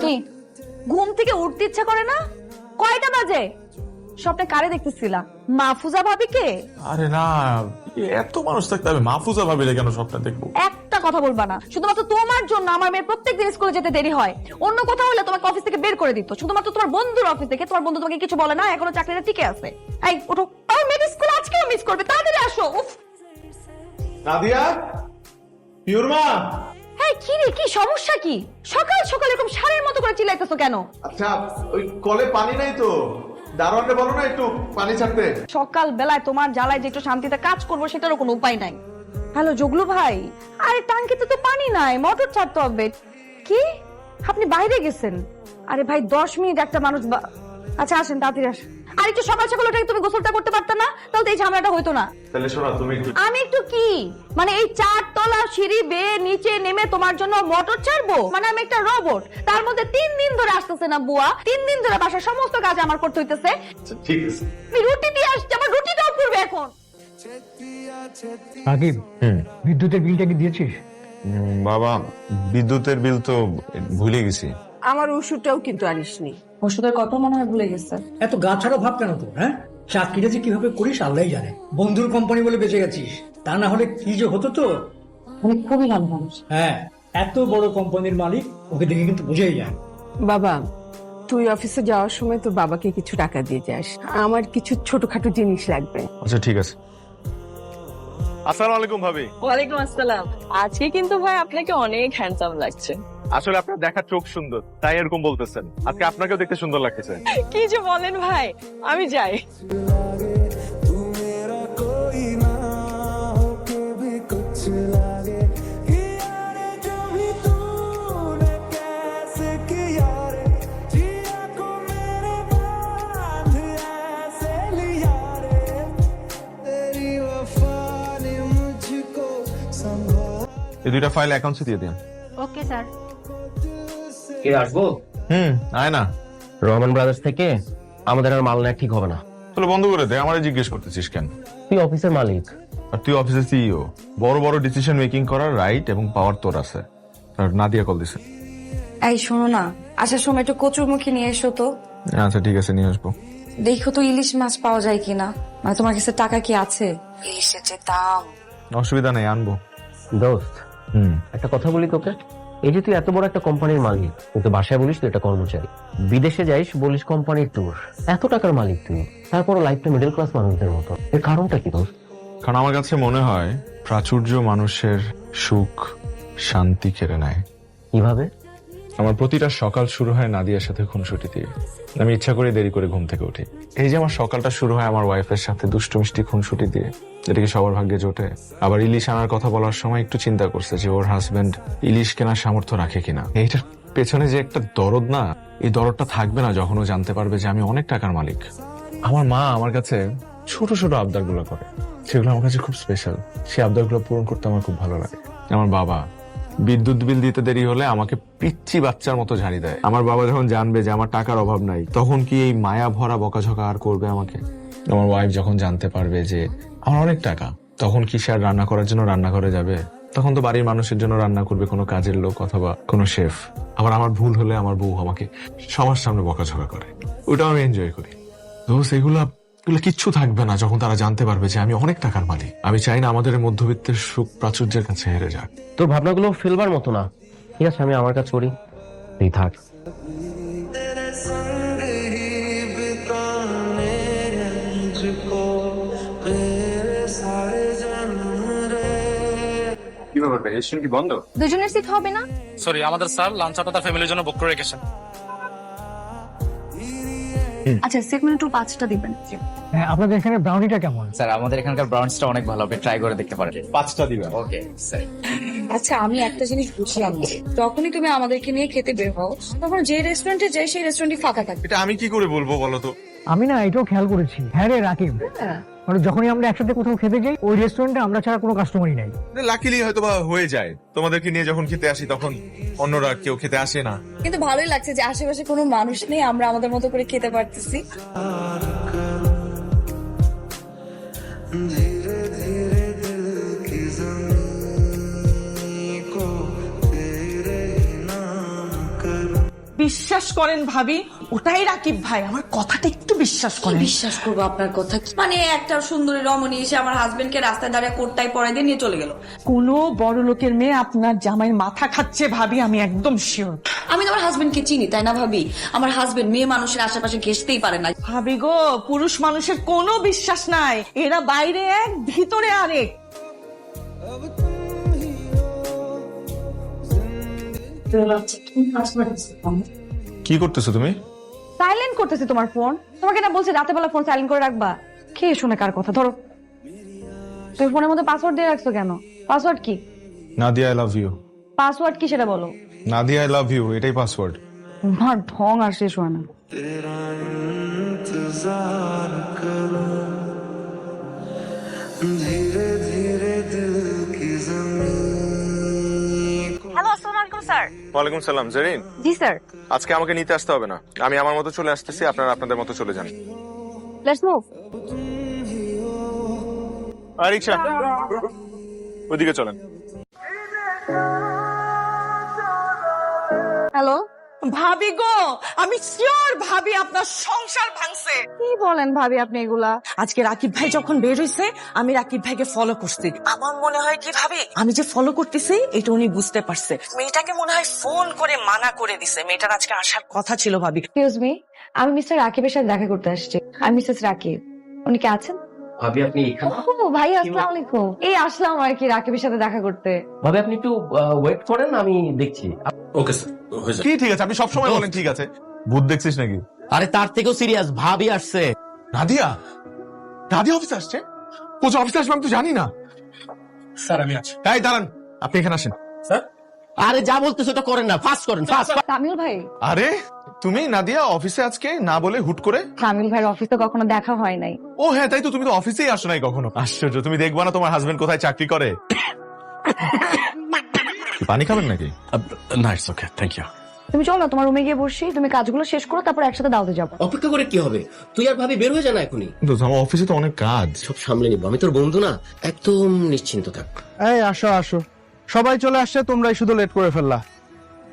কি? ঘুম থেকে উঠতে ইচ্ছা করে না? কয়টা বাজে? স্বপ্নে কারে দেখতেছিলা? মাহফুজা ভাবিকে আরে না এত মানুষ থাকতে হবে। মাহফুজা ভাবিলে কেন সবটা দেখব? একটা কথা বলবা না। শুধুমাত্র তোমার জন্য আমার মেয়ের প্রত্যেক দিন স্কুলে যেতে দেরি হয়। অন্য কথা হলে তোমাকে অফিস থেকে বের করে দিত। শুধুমাত্র তোমার বন্ধুর অফিস থেকে। তোমার বন্ধু তোমাকে কিছু বলে না এখনও চাকরিটা টিকে আছে। এই ওঠো। আমার মেয়ের স্কুল আজকেও মিস করবে। তাড়াতাড়ি আসো উফ। নাদিয়া? পিওর মা কি রে কি সমস্যা কি? সকাল সকাল এরকম সারের মতো করে চিল্লাইতেছো কেন? আচ্ছা ওই কলে পানি নাই তো। বলো না একটু পানি ছাড়তে। সকাল বেলায় তোমার জ্বালায় যে একটু শান্তিতে কাজ করব সেটারও কোনো উপায় নাই। হ্যালো জগলু ভাই। আরে টাঙ্কিতে তো পানি নাই মোটর ছাড়তে হবে। কি? আপনি বাইরে গেছেন? আরে ভাই দশ মিনিট একটা মানুষ বা- আচ্ছা আসেন তাড়াতাড়ি আসেন। আর একটু সকাল সকাল ওটাকে তুমি গোসলটা করতে ঝামেলাটা হইতো না। তাহলে শোনো তুমি একটু আমি একটু কি? মানে এই চার তলা সিঁড়ি বেয়ে নিচে নেমে তোমার জন্য মোটর ছাড়বো? মানে আমি একটা রোবট তার মধ্যে তিন দিন ধরে আসতেছে না বুয়া। তিন দিন ধরে বাসার সমস্ত কাজ আমার করতে হইতেছে। আচ্ছা, ঠিক আছে। আমি রুটি দিয়ে আসছি আমার রুটিটাও পড়বে এখন। আকিব বিদ্যুতের বিলটা কি দিয়েছিস? বাবা বিদ্যুতের বিল তো ভুলে গেছি। আমার ওষুধটাও কিন্তু আনিসনি। ওষুধের কথা মনে হয় ভুলে গেছে। এত গা ছাড়া ভাব কেন তো হ্যাঁ? চাকরিটা যে কীভাবে করিস আল্লাহ জানে। বন্ধুর কোম্পানি বলে বেঁচে গেছিস তা না হলে কি যে হতো তো উনি খুবই ভালো মানুষ। হ্যাঁ এত বড় কোম্পানির মালিক ওকে দেখে কিন্তু বুঝেই যায়। বাবা তুই অফিসে যাওয়ার সময় তোর বাবাকে কিছু টাকা দিয়ে যাস। আমার কিছু ছোটখাটো জিনিস লাগবে। আচ্ছা ঠিক আছে। আসসালামু আলাইকুম ভাবি। ওয়ালাইকুম আসসালাম। আজকে কিন্তু ভাই আপনাকে অনেক হ্যান্ডসাম লাগছে। আসলে আপনার দেখার চোখ সুন্দর তাই এরকম বলতেছেন। আজকে আপনাকেও দেখতে সুন্দর লাগতেছে। কি যে বলেন ভাই আমি যাই। এই দুইটা ফাইল অ্যাকাউন্টসে দিয়ে দিন। ওকে স্যার কে আসব? হুম। আয় না। রহমান ব্রাদার্স থেকে আমাদের আর মাল নেওয়া ঠিক হবে না। তাহলে বন্ধ করে দে আমারে জিজ্ঞেস করতেছিস কেন? তুই অফিসের মালিক। আর তুই অফিসের সিইও বড় বড় ডিসিশন মেকিং করার রাইট এবং পাওয়ার তোর আছে। আর নাদিয়া কল দিছে। এই শোনো না। আসার সময় একটু কচুরমুখী নিয়ে এসো তো। আচ্ছা ঠিক আছে নিয়ে আসব। দেখো তো ইলিশ মাছ পাওয়া যায় কিনা। মানে তোমার কাছে টাকা কি আছে? ইলিশের যে দাম। অসুবিধা নেই আনব। দোস্ত হুম। একটা কথা বলি তোকে। এই যে তুই এত বড় একটা কোম্পানির মালিক কিন্তু বাসায় বলিস তুই একটা কর্মচারী। বিদেশে যাইস বলিস কোম্পানির ট্যুর এত টাকার মালিক তুই। তারপর লাইফটা মিডল ক্লাস মানুষদের মতো। এর কারণটা কি দোষ কারণ আমার কাছে মনে হয় প্রাচুর্য মানুষের সুখ শান্তি কেড়ে নেয়। কীভাবে? আমার প্রতিটা সকাল শুরু হয় নাদিয়ার সাথে খুনসুটি দিয়ে। আমি ইচ্ছা করে দেরি করে ঘুম থেকে উঠি। এই যে আমার সকালটা শুরু হয় আমার ওয়াইফের সাথে দুষ্টু মিষ্টি খুনসুটি দিয়ে যেটা কি সবার ভাগ্যে জোটে। আবার ইলিশ আনার কথা বলার সময় একটু চিন্তা করছে যে ওর হাজবেন্ড ইলিশ কেনার সামর্থ্য রাখে কিনা। এইটার পেছনে যে একটা দরদ না, এই দরদটা থাকবে না যখন ও জানতে পারবে যে আমি অনেক টাকার মালিক। আমার মা আমার কাছে ছোট ছোট আবদারগুলো করে। সেগুলো আমার কাছে খুব স্পেশাল সেই আবদারগুলো পূরণ করতে আমার খুব ভালো লাগে। আমার বাবা বিদ্যুৎ বিল দিতে দেরি হলে আমাকে পিচ্ছি বাচ্চার মতো ঝাড়ি দেয়। আমার বাবা যখন জানবে যে আমার টাকার অভাব নাই, তখন কি এই মায়া ভরা বকাঝকা আর করবে আমাকে? আমার ওয়াইফ যখন জানতে পারবে যে আমার অনেক টাকা, তখন কি সে আর রান্না করার জন্য রান্নাঘরে যাবে? তখন তো বাড়ির মানুষের জন্য রান্না করবে কোনো কাজের লোক অথবা কোনো শেফ আবার আমার ভুল হলে আমার বউ আমাকে সবার সামনে বকাঝকা করে। ওটাও আমি এনজয় করি। তো সেগুলা এগুলো কিচ্ছু থাকবে না যখন তারা জানতে পারবে যে আমি অনেক টাকার মালিক। আমি চাই না আমাদের মধ্যবিত্তের সুখ প্রাচুর্যের কাছে হেরে যাক। তোর ভাবনাগুলো ফেলবার মতো না। ঠিক আছে আমি আমার কাজ করি। তুই থাক। কি ব্যাপার রেস্টুরেন্ট কি বন্ধ? দুজনের সিট হবে না? সরি আমাদের স্যার লাঞ্চ তার ফ্যামিলির জন্য বুক করে রেখেছেন। আচ্ছা সেগমেন্ট টু পাঁচটা দিবেন। হ্যাঁ, আপনাদের এখানে ব্রাউনিটা কেমন? স্যার আমাদের এখানকার ব্রাউন্সটা অনেক ভালো আপনি ট্রাই করে দেখতে পারেন। পাঁচটা দিবেন। ওকে স্যার আচ্ছা আমি একটা জিনিস বুঝলাম না। যখনই তুমি আমাদেরকে নিয়ে খেতে বের হও তখন যে রেস্টুরেন্টে যাই সেই রেস্টুরেন্টই ফাঁকা থাকে। এটা আমি কি করে বলব বলো তো? আমি না এটাও খেয়াল করেছি। হ্যাঁ রে রাকিব। মানে যখনই আমরা একসাথে কোথাও খেতে যাই ওই রেস্টুরেন্টে আমরা ছাড়া কোনো কাস্টমারই নাই। লাকিলি হয়তো বা হয়ে যায়। তোমাদেরকে নিয়ে যখন খেতে আসি তখন অন্যরা কেউ খেতে আসে না। কিন্তু ভালোই লাগছে যে আশেপাশে কোনো মানুষ নেই আমরা আমাদের মতো করে খেতে পারতেছি। বিশ্বাস করেন ভাবি? ওটাই রাকিব ভাই আমার কথাটা একটু বিশ্বাস করেন। বিশ্বাস করব আপনার কথা? মানে একটা সুন্দরী রমণী এসে আমার হাজবেন্ডকে রাস্তায় দাঁড়িয়ে কোটটাই পরে দিয়ে নিয়ে চলে গেল। কোনো বড় লোকের মেয়ে আপনার জামাইয়ের মাথা খাচ্ছে ভাবি আমি একদম শিওর আমি তো আমার হাজবেন্ডকে চিনি তাই না ভাবি? আমার হাজবেন্ড মেয়ে মানুষের আশেপাশে ঘেসতেই পারে না। ভাবি গো পুরুষ মানুষের কোনো বিশ্বাস নাই। এরা বাইরে এক ভিতরে আরেক। কি করতেছো তুমি? সাইলেন্ট করতেছি তোমার ফোন তোমাকে না বলছি রাতে বেলা ফোন সাইলেন্ট করে রাখবা। কে শুনে কার কথা? ধরো তুমি ফোনের মধ্যে পাসওয়ার্ড দিয়ে রাখছো কেন? পাসওয়ার্ড কি? Nadia I love you password কি সেটা বলো। নাদিয়া আই লাভ ইউ এটাই পাসওয়ার্ড তোমার ঢং আর শেষ হয় না। হ্যালো ওয়ালাইকুম সালাম জেরিন। জি স্যার। আজকে আমাকে নিতে আসতে হবে না। আমি আমার মতো চলে আসতেছি আপনারা আপনাদের মতো চলে যান। লেটস মুভ রিক্সা ওদিকে চলেন। ভাবি গো আমি শিওর ভাবি আপনার সংসার ভাঙছে। কি বলেন ভাবি আপনি এগুলা? আজকে রাকিব ভাই যখন বের হইছে আমি রাকিব ভাইকে ফলো করছি। আমার মনে হয় কি ভাবি? আমি যে ফলো করতেছি এটা উনি বুঝতে পারছে। মেয়েটাকে মনে হয় ফোন করে মানা করে দিছে মেয়েটার আজকে আসার কথা ছিল ভাবি। এক্সকিউজ মি আমি মিস্টার রাকিবের সাথে দেখা করতে আসছি। আমি মিসেস রাকিব উনি কি আছেন? ভাবি আপনি এখানে? ও ভাই আসসালামু আলাইকুম। এই আসলাম আর কি রাকিবের সাথে দেখা করতে। ভাবি আপনি একটু ওয়েট করেন আমি দেখছি। ওকে স্যার হয়ে কি ঠিক আছে আপনি সবসময় বলেন ঠিক আছে। ভূত দেখছিস নাকি? আরে তার থেকেও সিরিয়াস ভাবি আসছে। নাদিয়া? নাদিয়া অফিসে আসছে? কোচ অফিসে আসবে আমি তো জানি না। স্যার আমি আছি। তাই দাঁড়ান আপনি এখানে আসেন। আরে যা বলতেছে ওটা করেন না ফাস্ট করেন ফাস্ট তামিল ভাই। আরে তুমি নাদিয়া অফিসে আজকে না বলে হুট করে? তামিল ভাইয়ের অফিসে কখনো দেখা হয় নাই। ও হ্যাঁ তাই তো তুমি তো অফিসেই আসো নাই কখনো। আশ্চর্য তুমি দেখবা না তোমার হাজবেন্ড কোথায় চাকরি করে? পানি খাবেন নাকি? না ইটস ওকে থ্যাংক ইউ তুমি চলো না তোমার রুমে গিয়ে বসি তুমি কাজগুলো শেষ করো তারপর একসাথে দাওতে যাব। অপেক্ষা করে কি হবে? তুই আর ভাবি বের হয়ে যা না এখনই। কিন্তু আমার অফিসে তো অনেক কাজ। সব সামলে নিবো আমি তোর বন্ধু না? একদম নিশ্চিন্ত থাক। এই আসো আসো। সবাই চলে আসছে তোমরাই শুধু লেট করে ফেললা।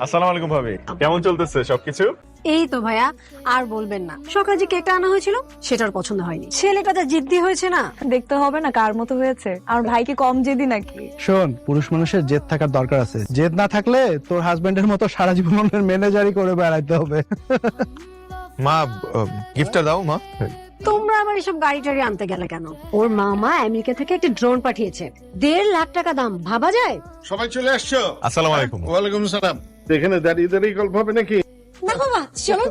আসসালামু আলাইকুম ভাবি কেমন চলতেছে সবকিছু? এই তো ভাইয়া আর বলবেন না। সকালে যে কেকটা আনা হয়েছিল সেটার পছন্দ হয়নি। ছেলেটা যা জিদ্দি হয়েছে না? দেখতে হবে না কার মতো হয়েছে। আর ভাইকে কম জেদি নাকি? শোন পুরুষ মানুষের জেদ থাকার দরকার আছে। জেদ না থাকলে তোর হাজবেন্ডের মতো সারা জীবনের ম্যানেজারই করে বেড়াইতে হবে। মা গিফটটা দাও মা। তোমরা আমার এসব গাড়ি টাড়ি আনতে গেলে কেন? ওর মামা আমেরিকা থেকে একটা ড্রোন পাঠিয়েছে। দেড় লাখ টাকা দাম ভাবা যায়? সবাই চলে আসছো? আসসালামু আলাইকুম। ওয়ালাইকুম সালাম। এখানে দাঁড়িয়ে দাঁড়িয়ে গল্প হবে নাকি? না বাবা চলো।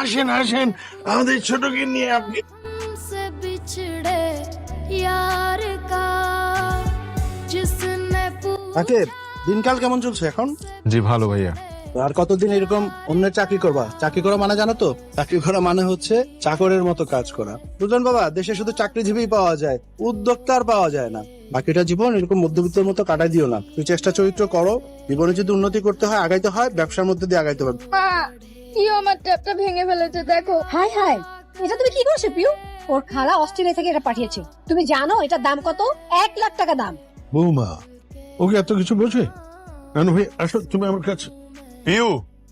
আসেন আসেন। আমাদের ছোটকে নিয়ে আপনি দিনকাল কেমন চলছে এখন? জি ভালো ভাইয়া। আর কতদিন এরকম অন্যের চাকরি করবা? চাকরি করা মানে জানো তো? চাকরি করা মানে হচ্ছে চাকরের মতো কাজ করা। বুঝলেন বাবা দেশে শুধু চাকরিজীবী পাওয়া যায় উদ্যোক্তা আর পাওয়া যায় না। বাকিটা জীবন এরকম মধ্যবিত্তের মতো কাটাই দিও না। তুই চেষ্টা চরিত্র করো জীবনে যদি উন্নতি করতে হয় আগাইতে হয় ব্যবসার মধ্যে দিয়ে আগাইতে হবে কি আমার ট্যাপটা ভেঙে ফেলেছে দেখো। হাই হাই এটা তুমি কি করছ পিউ? ওর খালা অস্ট্রেলিয়া থেকে এটা পাঠিয়েছে। তুমি জানো এটার দাম কত? এক লাখ টাকা দাম। বৌমা ওকে এত কিছু বোঝে নানু ভাই আসো তুমি আমার কাছে। পিউ।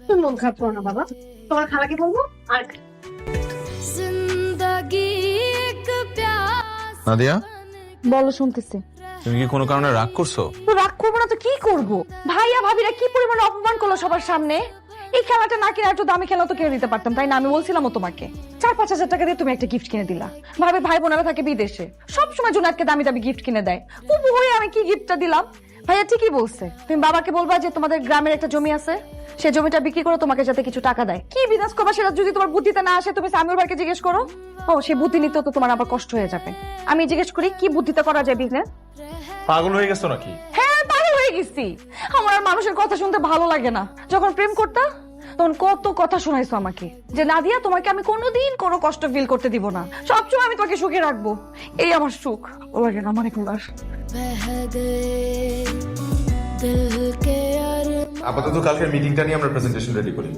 তুমি মন খারাপ করো না বাবা। তোমার খালাকে বলব আর নাদিয়া? বলো শুনতেছি। তুমি কি কোনো কারণে রাগ করছ? তো রাগ করব না তো কি করব? ভাইয়া ভাবিরা কি পরিমাণে অপমান করল সবার সামনে? এই খেলাটা না কিনে একটু দামি খেলা তো কিনে দিতে পারতাম তাই না? আমি বলছিলাম তোমাকে। চার পাঁচ হাজার টাকা দিয়ে তুমি একটা গিফট কিনে দিলা। ভাবে ভাই বোনেরা থাকে বিদেশে। সবসময় জুনাতকে দামি দামি গিফট কিনে দেয়। উপু হয়ে আমি কি গিফটটা দিলাম? ভাইয়া ঠিকই বলছে। তুমি বাবাকে বলবা যে তোমাদের গ্রামের একটা জমি আছে সেই জমিটা বিক্রি করে তোমাকে যাতে কিছু টাকা দেয়। কি বিজনেস করবা সেটা যদি তোমার বুদ্ধিতে না আসে তুমি সামিউর ভাইকে জিজ্ঞেস করো। ও সে বুদ্ধি নিতেও তো তোমার আবার কষ্ট হয়ে যাবে। আমি জিজ্ঞেস করি কি বুদ্ধিতে করা যায় বিজনেস পাগল হয়ে গেছো নাকি? হ্যাঁ পাগল হয়ে গেছি। আমার আর মানুষের কথা শুনতে ভালো লাগে না। যখন প্রেম করতা তখন কত কথা শোনাইছো আমাকে। যে নাদিয়া তোমাকে আমি কোনোদিন কোনো কষ্ট ফিল করতে দিব না। সবসময় আমি তোমাকে সুখে রাখব। এই আমার সুখ। ও লাগে না আমার এগুলার আপাতত কালকের মিটিংটা নিয়ে আমরা প্রেজেন্টেশন রেডি করি।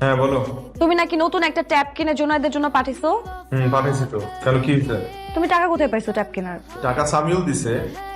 হ্যাঁ বলো। তুমি নাকি নতুন একটা ট্যাব কিনে জোনাইদের জন্য পাঠিয়েছো? হুম পাঠিয়েছি তো। কেন কি হয়েছে? তুমি টাকা কোথায় পাইছো ট্যাপ কেনার? টাকা সামিউল দিছে।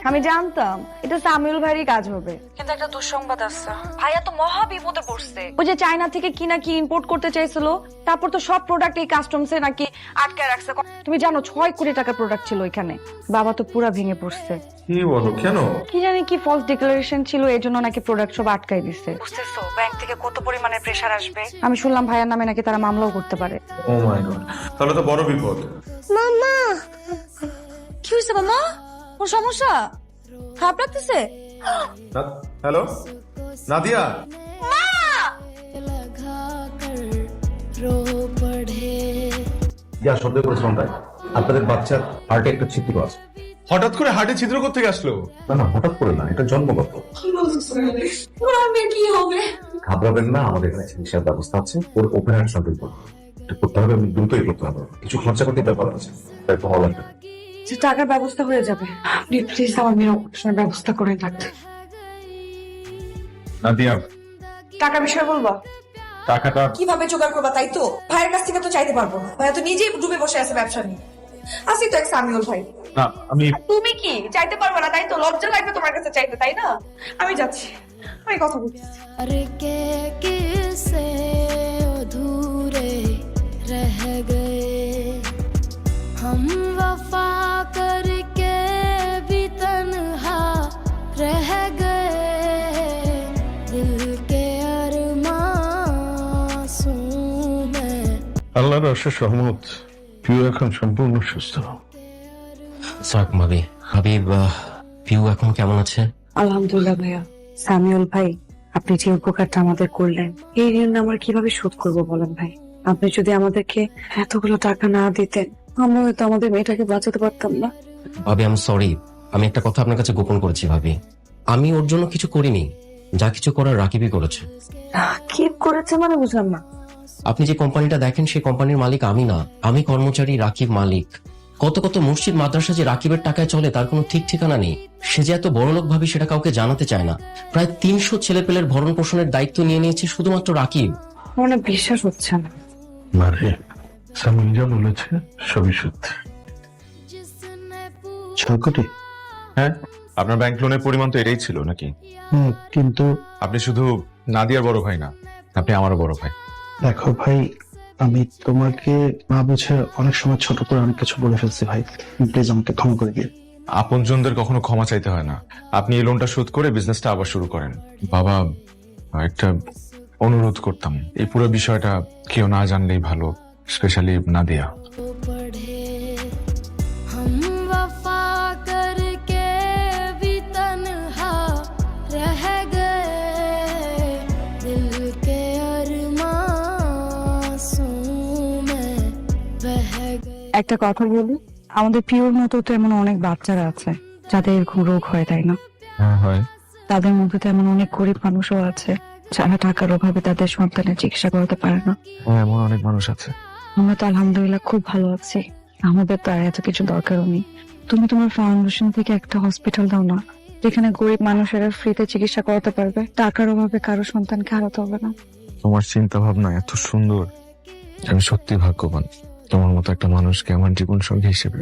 আমি জানতাম এটা সামিউল ভাইয়েরই কাজ হবে। কিন্তু একটা দুঃসংবাদ আছে। ভাইয়া তো মহা বিপদে পড়ছে। ওই যে চায়না থেকে কি না কি ইম্পোর্ট করতে চাইছিল তারপর তো সব প্রোডাক্ট এই কাস্টমসে নাকি আটকে রাখছে। তুমি জানো ছয় কোটি টাকার প্রোডাক্ট ছিল ওইখানে। বাবা তো পুরা ভেঙে পড়ছে। কি বলো কেন? কি জানি কি ফলস ডিক্লারেশন ছিল এই জন্য নাকি প্রোডাক্ট সব আটকাই দিছে। বুঝতেছো ব্যাংক থেকে কত পরিমাণে প্রেসার আসবে? আমি শুনলাম ভাইয়ার নামে নাকি তারা মামলাও করতে পারে। ও মাই গড তাহলে তো বড় বিপদ। মামা হয়েছে মামা কোন সমস্যা? খারাপ লাগতেছে? হ্যালো? নাদিয়া? যা সন্দেহ করেছিলাম তাই। আপনাদের বাচ্চার হার্টে একটা ছিদ্র আছে। হঠাৎ করে হার্টে ছিদ্র থেকে আসলো? না না হঠাৎ করে না এটা জন্মগত। কি হবে? ঘাবড়াবেন না আমাদের এখানে চিকিৎসার ব্যবস্থা আছে। ওর ওপেন হার্ট সার্জারি করতে হবে আমি দ্রুতই করতে হবে। কিছু খরচা করতে ব্যাপার আছে তাই হওয়া লাগবে যে টাকার ব্যবস্থা হয়ে যাবে আপনি প্লিজ আমার মেয়ের অপারেশনের ব্যবস্থা করে রাখতে নাদিয়া টাকার বিষয় বলবো টাকাটা কিভাবে জোগাড় করবা তাই তো ভাইয়ের কাছ থেকে তো চাইতে পারবো না। ভাইয়া তো নিজেই ডুবে বসে আছে ব্যবসা নিয়ে আসি তো এক সামিউল ভাই না আমি তুমি কি চাইতে পারবে না তাই তো লজ্জা লাগবে তোমার কাছে চাইতে তাই না আমি যাচ্ছি আমি কথা বলছি अरे के किसे अधूरे रह गए हम वफा আল্লাহর অশেষ রহমত। প্রিয় এখন সম্পূর্ণ সুস্থ। যাক ভাবি হাবিব পিউ এখন কেমন আছে? আলহামদুলিল্লাহ ভাইয়া। সামিউল ভাই আপনি যে উপকারটা আমাদের করলেন এই ঋণ আমার কীভাবে শোধ করব বলেন ভাই? আপনি যদি আমাদেরকে এতগুলো টাকা না দিতেন আমরা হয়তো আমাদের মেয়েটাকে বাঁচাতে পারতাম না। ভাবি আমি সরি আমি একটা কথা আপনার কাছে গোপন করেছি ভাবি। আমি ওর জন্য কিছু করিনি যা কিছু করার রাকিবই করেছে। কি করেছে মানে বুঝলাম না। আপনি যে কোম্পানিটা দেখেন সেই কোম্পানির মালিক আমি না। আমি কর্মচারী রাকিব মালিক। কত কত মসজিদ মাদ্রাসা যে রাকিবের টাকায় চলে তার কোনো ঠিক ঠিকানা নেই। সে যে এত বড়লোক ভাবে সেটা কাউকে জানাতে চায় না। প্রায় তিনশো ছেলে পেলের ভরণ পোষণের দায়িত্ব নিয়ে নিয়েছে শুধুমাত্র রাকিব। মনে বিশ্বাস হচ্ছে না। যা বলেছে সবই সত্যি। ছয় কোটি হ্যাঁ? আপনার ব্যাংক লোনের পরিমাণ তো এটাই ছিল নাকি? কিন্তু আপনি শুধু নাদিয়ার বড় ভাই না আপনি আমারও বড় ভাই। দেখো ভাই আমি তোমাকে না বুঝে অনেক সময় ছোট করে অনেক কিছু বলে ফেলছি ভাই। প্লিজ আমাকে ক্ষমা করে দিয়ে আপনজনদের কখনো ক্ষমা চাইতে হয় না। আপনি এই লোনটা শোধ করে বিজনেসটা আবার শুরু করেন। বাবা একটা অনুরোধ করতাম। এই পুরো বিষয়টা কেউ না জানলেই ভালো স্পেশালি নাদিয়া। पढ़े একটা কথা বলি আমাদের পিওর মতো তো এমন অনেক বাচ্চারা আছে যাদের এরকম রোগ হয় তাই না? হ্যাঁ হয়। তাদের মধ্যে তো এমন অনেক গরিব মানুষও আছে যারা টাকার অভাবে তাদের সন্তানের চিকিৎসা করাতে পারে না। হ্যাঁ এমন অনেক মানুষ আছে। আমরা তো আলহামদুলিল্লাহ খুব ভালো আছি। আমাদের তো আর এত কিছু দরকারও নেই। তুমি তোমার ফাউন্ডেশন থেকে একটা হসপিটাল দাও না যেখানে গরিব মানুষেরা ফ্রিতে চিকিৎসা করাতে পারবে। টাকার অভাবে কারও সন্তানকে হারাতে হবে না। তোমার চিন্তা ভাবনা এত সুন্দর। আমি সত্যি ভাগ্যবান। তোমার মতো একটা মানুষকে আমার জীবন সঙ্গী হিসেবে